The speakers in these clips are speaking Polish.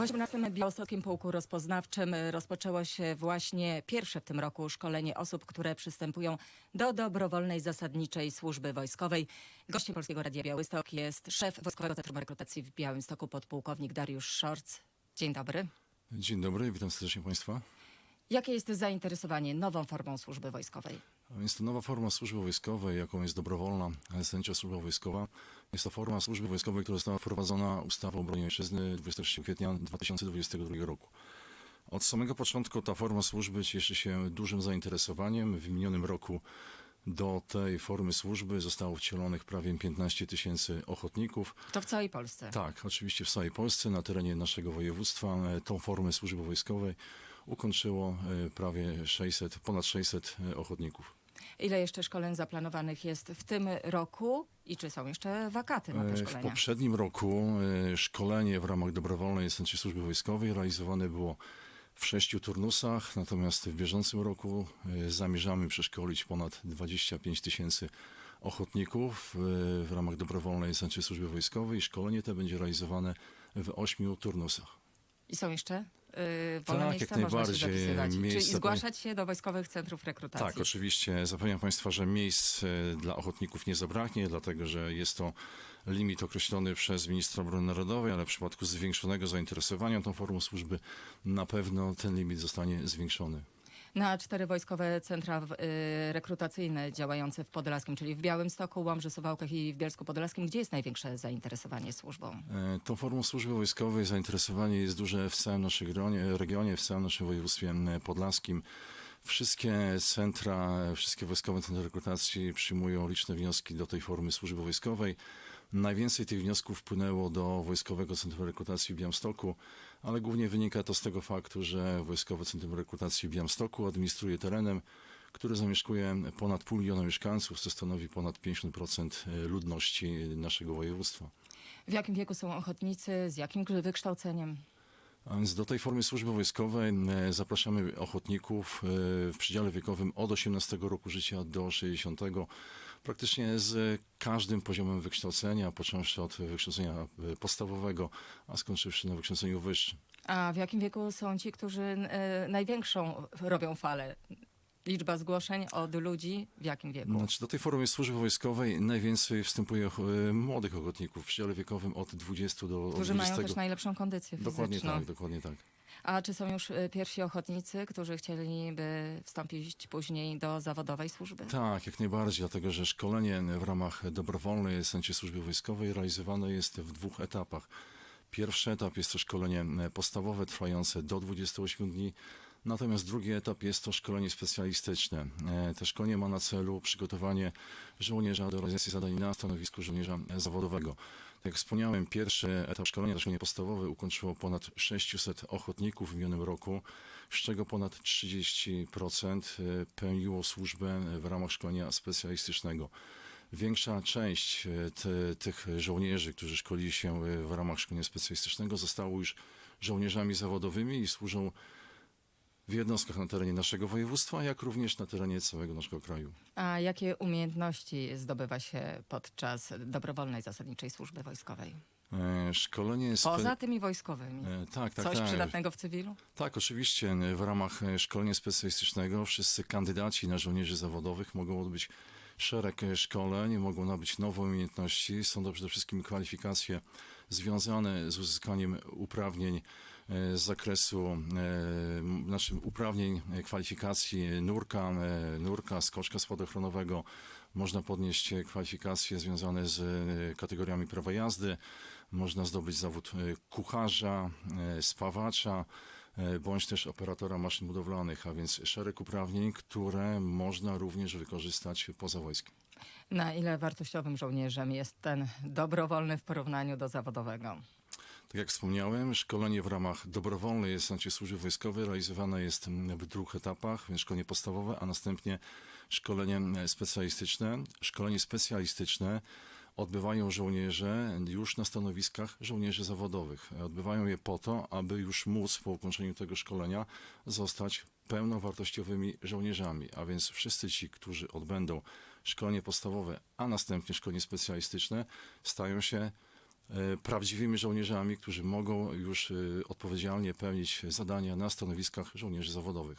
W 18. Białostockim Pułku Rozpoznawczym rozpoczęło się właśnie pierwsze w tym roku szkolenie osób, które przystępują do dobrowolnej zasadniczej służby wojskowej. Gościem Polskiego Radia Białystok jest szef Wojskowego Centrum Rekrutacji w Białymstoku, podpułkownik Dariusz Szorc. Dzień dobry. Dzień dobry, witam serdecznie Państwa. Jakie jest zainteresowanie nową formą służby wojskowej? Więc to nowa forma służby wojskowej, jaką jest dobrowolna zasadnicza służba wojskowa. Jest to forma służby wojskowej, która została wprowadzona ustawą o obronie ojczyzny 23 kwietnia 2022 roku. Od samego początku ta forma służby cieszy się dużym zainteresowaniem. W minionym roku do tej formy służby zostało wcielonych prawie 15 tysięcy ochotników. To w całej Polsce. Tak, oczywiście w całej Polsce, na terenie naszego województwa e, tą formę służby wojskowej ukończyło e, prawie 600, ponad 600 ochotników. Ile jeszcze szkoleń zaplanowanych jest w tym roku i czy są jeszcze wakaty na te E, W szkolenia? poprzednim roku e, szkolenie w ramach dobrowolnej Agencji Służby Wojskowej realizowane było w sześciu turnusach, natomiast w bieżącym roku e, zamierzamy przeszkolić ponad 25 tysięcy ochotników w ramach dobrowolnej Agencji Służby Wojskowej. Szkolenie to będzie realizowane w ośmiu turnusach. I są jeszcze y, wolne Tak, miejsca? Można się zapisywać. Miejsca Czyli zgłaszać się do wojskowych centrów rekrutacji. Tak, oczywiście. Zapewniam Państwa, że miejsc e, dla ochotników nie zabraknie, dlatego że jest to limit określony przez ministra obrony narodowej, ale w przypadku zwiększonego zainteresowania tą formą służby na pewno ten limit zostanie zwiększony. Na cztery wojskowe centra y, rekrutacyjne działające w Podlaskim, czyli w Białymstoku, Łomży, Suwałkach i w Bielsku Podlaskim, gdzie jest największe zainteresowanie służbą? E, Tą formą służby wojskowej zainteresowanie jest duże w całym naszym regionie, w całym naszym województwie podlaskim. Wszystkie centra, wszystkie wojskowe centra rekrutacji przyjmują liczne wnioski do tej formy służby wojskowej. Najwięcej tych wniosków wpłynęło do Wojskowego Centrum Rekrutacji w Białymstoku, ale głównie wynika to z tego faktu, że Wojskowe Centrum Rekrutacji w Białymstoku administruje terenem, który zamieszkuje ponad pół miliona mieszkańców, co stanowi ponad 50% ludności naszego województwa. W jakim wieku są ochotnicy, z jakim wykształceniem? A więc do tej formy służby wojskowej e, zapraszamy ochotników e, w przedziale wiekowym od 18 roku życia do 60. Praktycznie z każdym poziomem wykształcenia, począwszy od wykształcenia e, podstawowego, a skończywszy na wykształceniu wyższym. A w jakim wieku są ci, którzy y, największą robią falę? Liczba zgłoszeń od ludzi w jakim wieku? Znaczy, do tej formy służby wojskowej najwięcej wstępuje e, młodych ochotników w przedziale wiekowym od 20 do którzy 20. mają też najlepszą kondycję fizyczną. Dokładnie tak, dokładnie tak. A czy są już y, pierwsi ochotnicy, którzy chcieliby wstąpić później do zawodowej służby? Tak, jak najbardziej, dlatego że szkolenie w ramach dobrowolnej Agencji Służby Wojskowej realizowane jest w dwóch etapach. Pierwszy etap jest to szkolenie podstawowe trwające do 28 dni, natomiast drugi etap jest to szkolenie specjalistyczne. E, To szkolenie ma na celu przygotowanie żołnierza do realizacji zadań na stanowisku żołnierza zawodowego. Tak jak wspomniałem, pierwszy etap szkolenia, szkolenie podstawowe ukończyło ponad 600 ochotników w minionym roku, z czego ponad 30% e, pełniło służbę w ramach szkolenia specjalistycznego. Większa część e, tych żołnierzy, którzy szkolili się w ramach szkolenia specjalistycznego, zostało już żołnierzami zawodowymi i służą w jednostkach na terenie naszego województwa, jak również na terenie całego naszego kraju. A jakie umiejętności zdobywa się podczas dobrowolnej zasadniczej służby wojskowej? E, Szkolenie spe- Poza tymi wojskowymi. E, Tak, tak, Coś tak. przydatnego w cywilu? Tak, oczywiście. W ramach e, szkolenia specjalistycznego wszyscy kandydaci na żołnierzy zawodowych mogą odbyć szereg e, szkoleń, mogą nabyć nowe umiejętności. Są to przede wszystkim kwalifikacje związane z uzyskaniem uprawnień e, z zakresu e, znaczy uprawnień e, kwalifikacji nurka, e, nurka, skoczka spadochronowego. Można podnieść e, kwalifikacje związane z e, kategoriami prawa jazdy. Można zdobyć zawód e, kucharza, e, spawacza, e, bądź też operatora maszyn budowlanych, a więc szereg uprawnień, które można również wykorzystać poza wojskiem. Na ile wartościowym żołnierzem jest ten dobrowolny w porównaniu do zawodowego? Tak jak wspomniałem, szkolenie w ramach dobrowolnej Agencji Służby Wojskowej realizowane jest w dwóch etapach, szkolenie podstawowe, a następnie szkolenie specjalistyczne. Szkolenie specjalistyczne odbywają żołnierze już na stanowiskach żołnierzy zawodowych. Odbywają je po to, aby już móc po ukończeniu tego szkolenia zostać pełnowartościowymi żołnierzami, a więc wszyscy ci, którzy odbędą szkolenie podstawowe, a następnie szkolenie specjalistyczne, stają się prawdziwymi żołnierzami, którzy mogą już e, odpowiedzialnie pełnić zadania na stanowiskach żołnierzy zawodowych.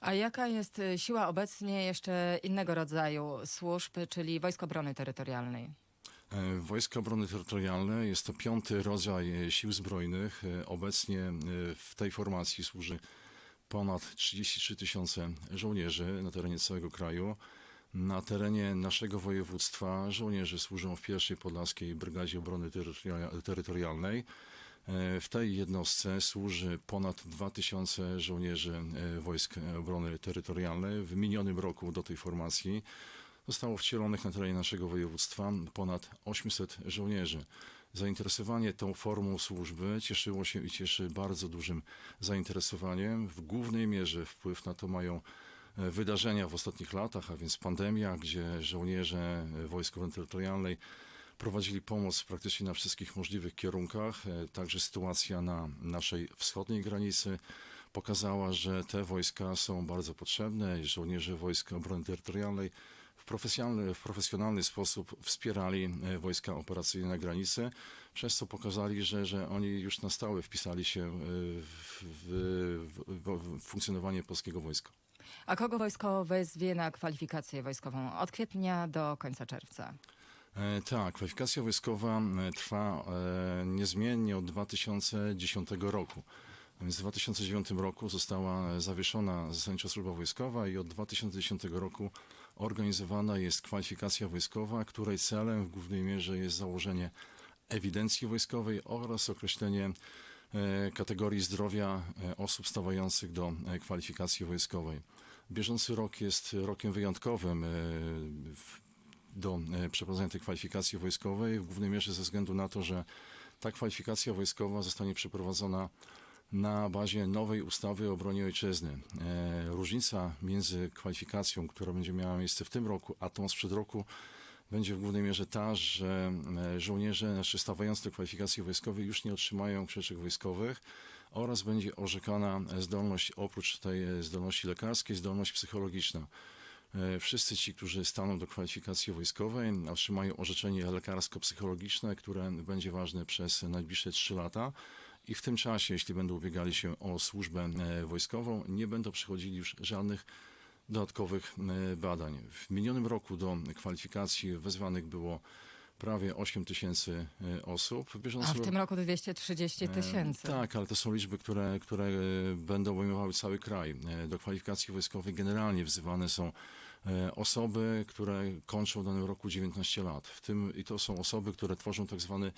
A jaka jest y, siła obecnie jeszcze innego rodzaju służb, czyli Wojsk Obrony Terytorialnej? E, Wojska Obrony Terytorialnej jest to piąty rodzaj e, sił zbrojnych. E, Obecnie e, w tej formacji służy ponad 33 tysiące żołnierzy na terenie całego kraju. Na terenie naszego województwa żołnierze służą w pierwszej Podlaskiej Brygadzie Obrony Terytoria- Terytorialnej. E, W tej jednostce służy ponad 2000 żołnierzy e, Wojsk Obrony Terytorialnej. W minionym roku do tej formacji zostało wcielonych na terenie naszego województwa ponad 800 żołnierzy. Zainteresowanie tą formą służby cieszyło się i cieszy bardzo dużym zainteresowaniem. W głównej mierze wpływ na to mają wydarzenia w ostatnich latach, a więc pandemia, gdzie żołnierze e, Wojsk Obrony Terytorialnej prowadzili pomoc praktycznie na wszystkich możliwych kierunkach. E, Także sytuacja na naszej wschodniej granicy pokazała, że te wojska są bardzo potrzebne i żołnierze Wojsk Obrony Terytorialnej w profesjonalny, w profesjonalny sposób wspierali e, wojska operacyjne na granicy, przez co pokazali, że, że oni już na stałe wpisali się e, w, w, w funkcjonowanie polskiego wojska. A kogo wojsko wezwie na kwalifikację wojskową od kwietnia do końca czerwca? E, Tak, kwalifikacja wojskowa e, trwa e, niezmiennie od 2010 roku. Więc w 2009 roku została zawieszona zasadnicza służba wojskowa i od 2010 roku organizowana jest kwalifikacja wojskowa, której celem w głównej mierze jest założenie ewidencji wojskowej oraz określenie kategorii zdrowia e, osób stawających do e, kwalifikacji wojskowej. Bieżący rok jest rokiem wyjątkowym e, do e, przeprowadzenia tej kwalifikacji wojskowej, w głównej mierze ze względu na to, że ta kwalifikacja wojskowa zostanie przeprowadzona na bazie nowej ustawy o obronie ojczyzny. E, Różnica między kwalifikacją, która będzie miała miejsce w tym roku, a tą sprzed roku, będzie w głównej mierze ta, że e, żołnierze, znaczy stawający do kwalifikacji wojskowej już nie otrzymają książek wojskowych oraz będzie orzekana zdolność, oprócz tej e, zdolności lekarskiej, zdolność psychologiczna. E, Wszyscy ci, którzy staną do kwalifikacji wojskowej, otrzymają orzeczenie lekarsko-psychologiczne, które będzie ważne przez najbliższe 3 lata. I w tym czasie, jeśli będą ubiegali się o służbę e, wojskową, nie będą przechodzili już żadnych dodatkowych e, badań. W minionym roku do kwalifikacji wezwanych było prawie 8 tysięcy e, osób. W A w tym roku 230 tysięcy. E, Tak, ale to są liczby, które, które będą obejmowały cały kraj. Do kwalifikacji wojskowej generalnie wzywane są osoby, które kończą w danym roku 19 lat. W tym, I to są osoby, które tworzą tak zwany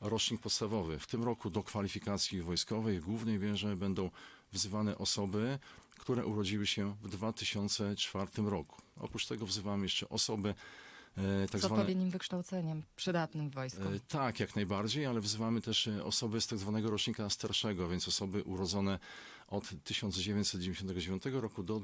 rocznik podstawowy. W tym roku do kwalifikacji wojskowej w głównej mierze będą wzywane osoby, które urodziły się w 2004 roku. Oprócz tego wzywamy jeszcze osoby e, tak z odpowiednim wykształceniem, przydatnym w wojsku. E, Tak, jak najbardziej, ale wzywamy też e, osoby z tak zwanego rocznika starszego, więc osoby urodzone od 1999 roku do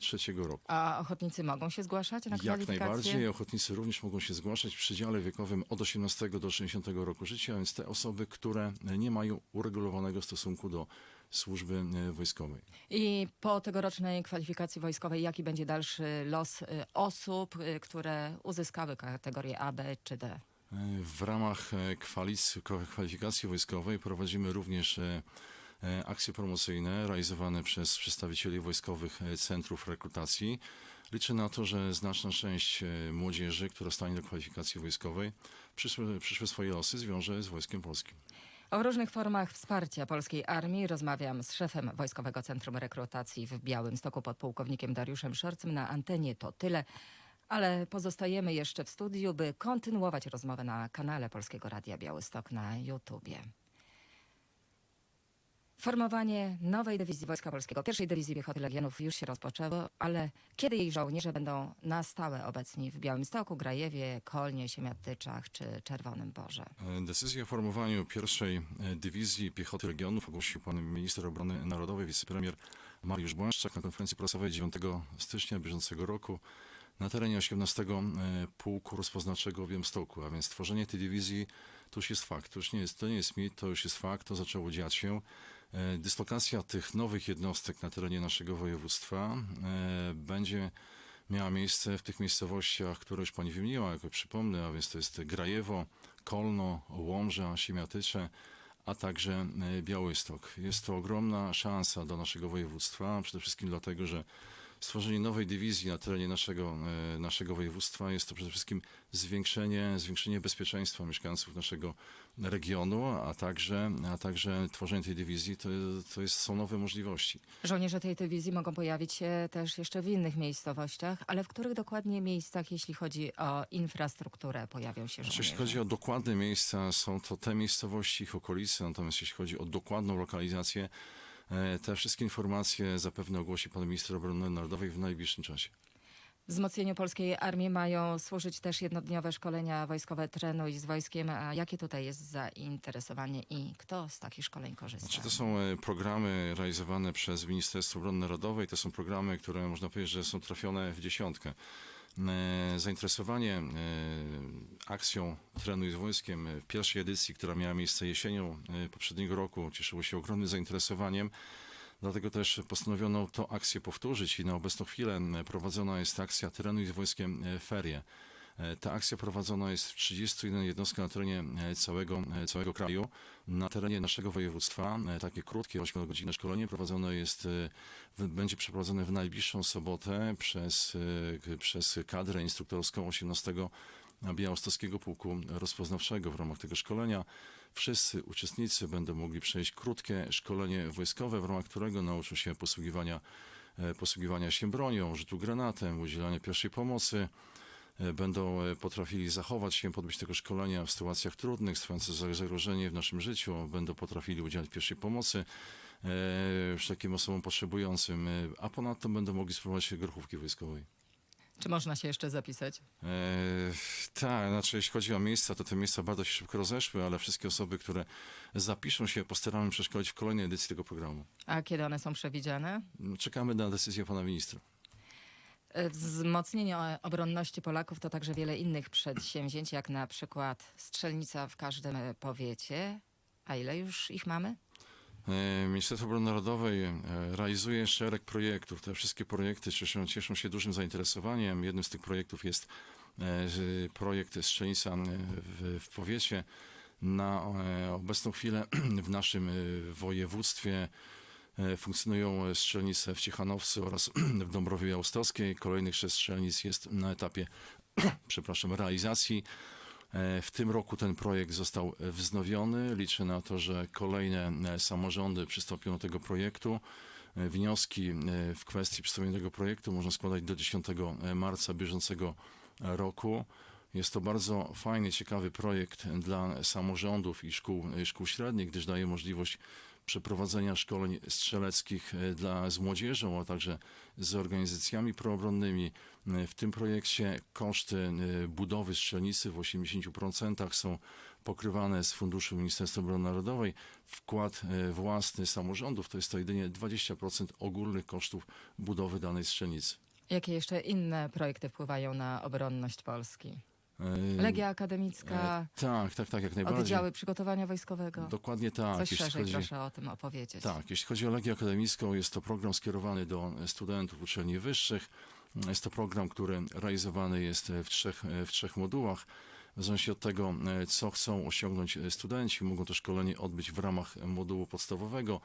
2003 roku. A ochotnicy mogą się zgłaszać na Jak najbardziej, ochotnicy również mogą się zgłaszać w przedziale wiekowym od 18 do 60 roku życia, więc te osoby, które nie mają uregulowanego stosunku do służby e, wojskowej. I po tegorocznej kwalifikacji wojskowej, jaki będzie dalszy los y, osób, y, które uzyskały kategorię A, B czy D? W ramach e, kwalifikacji wojskowej prowadzimy również e, e, akcje promocyjne realizowane przez przedstawicieli wojskowych e, centrów rekrutacji. Liczę na to, że znaczna część e, młodzieży, która stanie do kwalifikacji wojskowej, przyszłe, swoje losy zwiąże z Wojskiem Polskim. O różnych formach wsparcia polskiej armii rozmawiam z szefem Wojskowego Centrum Rekrutacji w Białymstoku, podpułkownikiem Dariuszem Szorcem. Na antenie to tyle, ale pozostajemy jeszcze w studiu, by kontynuować rozmowę na kanale Polskiego Radia Białystok na YouTubie. Formowanie nowej dywizji Wojska Polskiego, pierwszej dywizji piechoty Legionów już się rozpoczęło, ale kiedy jej żołnierze będą na stałe obecni w Białymstoku, Grajewie, Kolnie, Siemiatyczach czy Czerwonym Borze? Decyzję o formowaniu pierwszej e, dywizji piechoty regionów ogłosił pan minister obrony narodowej, wicepremier Mariusz Błaszczak na konferencji prasowej 9 stycznia bieżącego roku na terenie 18 e, Pułku Rozpoznawczego w Białymstoku, a więc tworzenie tej dywizji to już jest fakt, to już nie jest, to nie jest mit, to już jest fakt, to zaczęło dziać się. E, Dyslokacja tych nowych jednostek na terenie naszego województwa e, będzie miała miejsce w tych miejscowościach, które już pani wymieniła, jako przypomnę, a więc to jest Grajewo, Kolno, Łomża, Siemiatycze, a także e, Białystok. Jest to ogromna szansa dla naszego województwa, przede wszystkim dlatego, że stworzenie nowej dywizji na terenie naszego, e, naszego województwa jest to przede wszystkim zwiększenie, zwiększenie bezpieczeństwa mieszkańców naszego regionu, a także, a także tworzenie tej dywizji to, to jest, są nowe możliwości. Żołnierze tej dywizji mogą pojawić się też jeszcze w innych miejscowościach, ale w których dokładnie miejscach, jeśli chodzi o infrastrukturę, pojawią się Znaczy, żołnierze? jeśli chodzi o dokładne miejsca, są to te miejscowości, ich okolice, natomiast jeśli chodzi o dokładną lokalizację, te wszystkie informacje zapewne ogłosi pan minister obrony narodowej w najbliższym czasie. Wzmocnieniu polskiej armii mają służyć też jednodniowe szkolenia wojskowe Trenuj z wojskiem. A jakie tutaj jest zainteresowanie i kto z takich szkoleń korzysta? Znaczy, to są e, programy realizowane przez Ministerstwo Obrony Narodowej. To są programy, które można powiedzieć, że są trafione w dziesiątkę. E, Zainteresowanie e, akcją Trenuj z wojskiem e, w pierwszej edycji, która miała miejsce jesienią poprzedniego roku, cieszyło się ogromnym zainteresowaniem. Dlatego też postanowiono tę akcję powtórzyć i na obecną chwilę prowadzona jest akcja Trenuj z wojskiem ferie. E, Ta akcja prowadzona jest w 31 jednostkach na terenie e, całego, e, całego kraju. Na terenie naszego województwa takie krótkie 8-godzinne szkolenie prowadzone jest, będzie przeprowadzone w najbliższą sobotę przez, przez kadrę instruktorską 18 Białostockiego Pułku Rozpoznawczego. W ramach tego szkolenia wszyscy uczestnicy będą mogli przejść krótkie szkolenie wojskowe, w ramach którego nauczą się posługiwania, posługiwania się bronią, rzutu granatem, udzielania pierwszej pomocy, będą e, potrafili zachować się, podbyć tego szkolenia w sytuacjach trudnych, za- zagrożenie w naszym życiu, będą potrafili udzielać pierwszej pomocy e, wszelkim osobom potrzebującym, e, a ponadto będą mogli spróbować grochówki wojskowej. Czy można się jeszcze zapisać? E, tak, znaczy jeśli chodzi o miejsca, to te miejsca bardzo się szybko rozeszły, ale wszystkie osoby, które zapiszą się, postaramy przeszkolić w kolejnej edycji tego programu. A kiedy one są przewidziane? Czekamy na decyzję pana ministra. E, Wzmocnienie obronności Polaków to także wiele innych przedsięwzięć, jak na przykład strzelnica w każdym e, powiecie. A ile już ich mamy? E, Ministerstwo Obrony Narodowej realizuje szereg projektów. Te wszystkie projekty cieszą, cieszą się dużym zainteresowaniem. Jednym z tych projektów jest projekt strzelnica w, w powiecie. Na obecną chwilę w naszym województwie funkcjonują strzelnice w Ciechanowcu oraz w Dąbrowie Białostockiej. Kolejnych sześć strzelnic jest na etapie przepraszam, realizacji. E, W tym roku ten projekt został e, wznowiony. Liczę na to, że kolejne e, samorządy przystąpią do tego projektu. E, Wnioski e, w kwestii przedstawienia tego projektu można składać do 10 marca bieżącego roku. Jest to bardzo fajny, ciekawy projekt dla samorządów i szkół, e, szkół średnich, gdyż daje możliwość przeprowadzenia szkoleń strzeleckich e, dla, z młodzieżą, a także z organizacjami proobronnymi. E, W tym projekcie koszty e, budowy strzelnicy w 80% są pokrywane z funduszu Ministerstwa Obrony Narodowej. Wkład własny samorządów to jest to jedynie 20% ogólnych kosztów budowy danej strzelnicy. Jakie jeszcze inne projekty wpływają na obronność Polski? E, Legia akademicka, e, Tak, tak, tak, jak najbardziej. oddziały przygotowania wojskowego. Dokładnie tak. Coś jeśli szerzej chodzi- proszę o tym opowiedzieć. Tak, jeśli chodzi o Legię Akademicką, jest to program skierowany do studentów uczelni wyższych. Jest to program, który realizowany jest w trzech, w trzech modułach. W zależności od tego, co chcą osiągnąć studenci, mogą to szkolenie odbyć w ramach modułu podstawowego,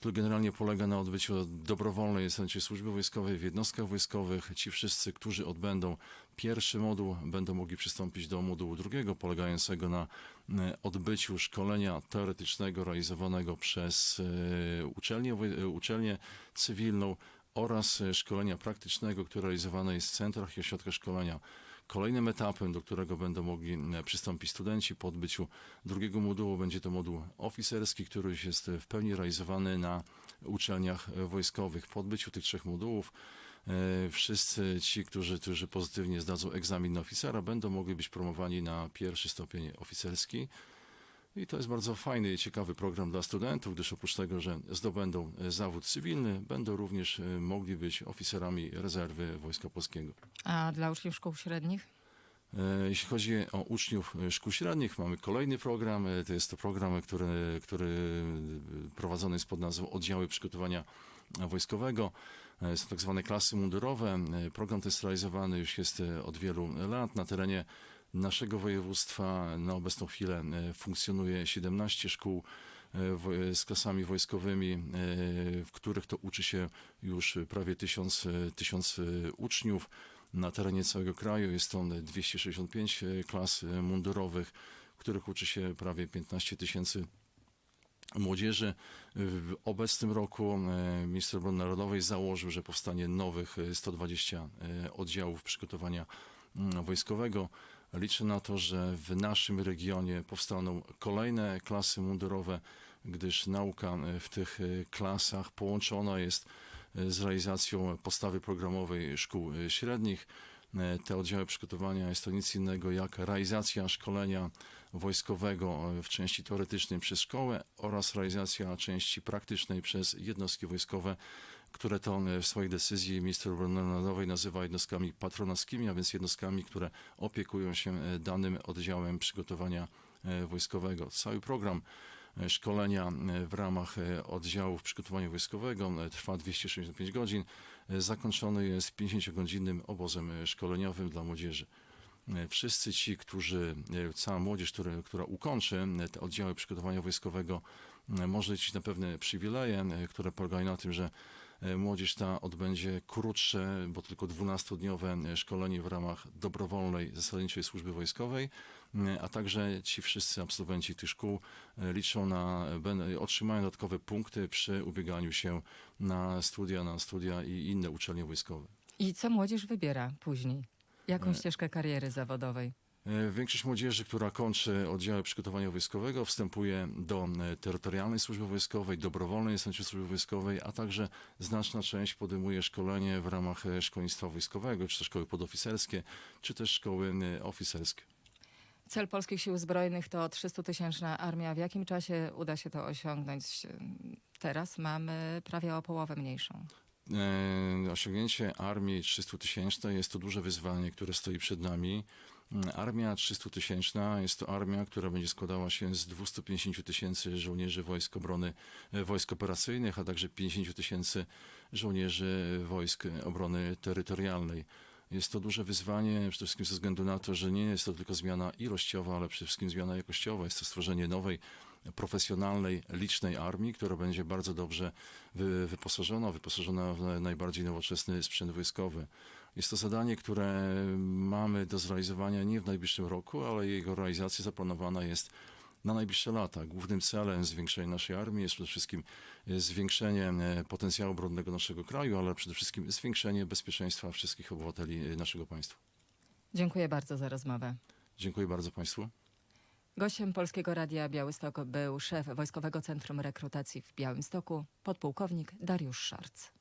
który generalnie polega na odbyciu dobrowolnej sensie służby wojskowej w jednostkach wojskowych. Ci wszyscy, którzy odbędą pierwszy moduł, będą mogli przystąpić do modułu drugiego, polegającego na e, odbyciu szkolenia teoretycznego realizowanego przez e, uczelnię, e, uczelnię cywilną oraz szkolenia praktycznego, które realizowane jest w centrach i ośrodkach szkolenia. Kolejnym etapem, do którego będą mogli e, przystąpić studenci po odbyciu drugiego modułu, będzie to moduł oficerski, który jest w pełni realizowany na uczelniach e, wojskowych. Po odbyciu tych trzech modułów e, wszyscy ci, którzy, którzy pozytywnie zdadzą egzamin na oficera, będą mogli być promowani na pierwszy stopień oficerski. I to jest bardzo fajny i ciekawy program dla studentów, gdyż oprócz tego, że zdobędą e, zawód cywilny, będą również e, mogli być oficerami rezerwy Wojska Polskiego. A dla uczniów szkół średnich? E, Jeśli chodzi o uczniów szkół średnich, mamy kolejny program. To jest to program, który, który prowadzony jest pod nazwą Oddziały Przygotowania Wojskowego. Są tak zwane klasy mundurowe. Program ten jest realizowany już jest od wielu lat. Na terenie naszego województwa na obecną chwilę e, funkcjonuje 17 szkół e, wo- z klasami wojskowymi, e, w których to uczy się już prawie tysiąc, e, tysiąc e, uczniów. Na terenie całego kraju jest to 265 klas e, mundurowych, w których uczy się prawie 15 tysięcy młodzieży. W obecnym roku e, minister obrony narodowej założył, że powstanie nowych e, 120 e, oddziałów przygotowania mm, wojskowego. Liczę na to, że w naszym regionie powstaną kolejne klasy mundurowe, gdyż nauka e, w tych e, klasach połączona jest e, z realizacją podstawy programowej szkół średnich. Te oddziały przygotowania jest to nic innego jak realizacja szkolenia wojskowego w części teoretycznej przez szkołę oraz realizacja części praktycznej przez jednostki wojskowe, które to e, w swojej decyzji minister obrony narodowej nazywa jednostkami patronackimi, a więc jednostkami, które opiekują się e, danym oddziałem przygotowania e, wojskowego. Cały program szkolenia w ramach oddziałów przygotowania wojskowego trwa 265 godzin. Zakończony jest 50-godzinnym obozem szkoleniowym dla młodzieży. Wszyscy ci, którzy, cała młodzież, która, która ukończy te oddziały przygotowania wojskowego, może liczyć na pewne przywileje, które polegają na tym, że młodzież ta odbędzie krótsze, bo tylko 12-dniowe szkolenie w ramach dobrowolnej, zasadniczej służby wojskowej, e, a także ci wszyscy absolwenci tych szkół e, liczą na, otrzymają dodatkowe punkty przy ubieganiu się na studia, na studia i inne uczelnie wojskowe. I co młodzież wybiera później? Jaką E, ścieżkę kariery zawodowej? E, Większość młodzieży, która kończy oddziały przygotowania wojskowego, wstępuje do e, terytorialnej służby wojskowej, dobrowolnej służby służby wojskowej, a także znaczna część podejmuje szkolenie w ramach e, szkolnictwa wojskowego, czy to szkoły podoficerskie, czy też szkoły oficerskie. Cel Polskich Sił Zbrojnych to 300-tysięczna armia. W jakim czasie uda się to osiągnąć? Teraz mamy prawie o połowę mniejszą. Osiągnięcie armii 300 tysięcznej jest to duże wyzwanie, które stoi przed nami. Armia 300 tysięczna jest to armia, która będzie składała się z 250 tysięcy żołnierzy wojsk obrony, wojsk operacyjnych, a także 50 tysięcy żołnierzy wojsk obrony terytorialnej. Jest to duże wyzwanie przede wszystkim ze względu na to, że nie jest to tylko zmiana ilościowa, ale przede wszystkim zmiana jakościowa. Jest to stworzenie nowej, profesjonalnej, licznej armii, która będzie bardzo dobrze wy, wyposażona, wyposażona w najbardziej nowoczesny sprzęt wojskowy. Jest to zadanie, które mamy do zrealizowania nie w najbliższym roku, ale jego realizacja zaplanowana jest na najbliższe lata. Głównym celem zwiększenia naszej armii jest przede wszystkim e, zwiększenie e, potencjału obronnego naszego kraju, ale przede wszystkim zwiększenie bezpieczeństwa wszystkich obywateli e, naszego państwa. Dziękuję bardzo za rozmowę. Dziękuję bardzo Państwu. Gościem Polskiego Radia Białystok był szef Wojskowego Centrum Rekrutacji w Białymstoku, podpułkownik Dariusz Szarc.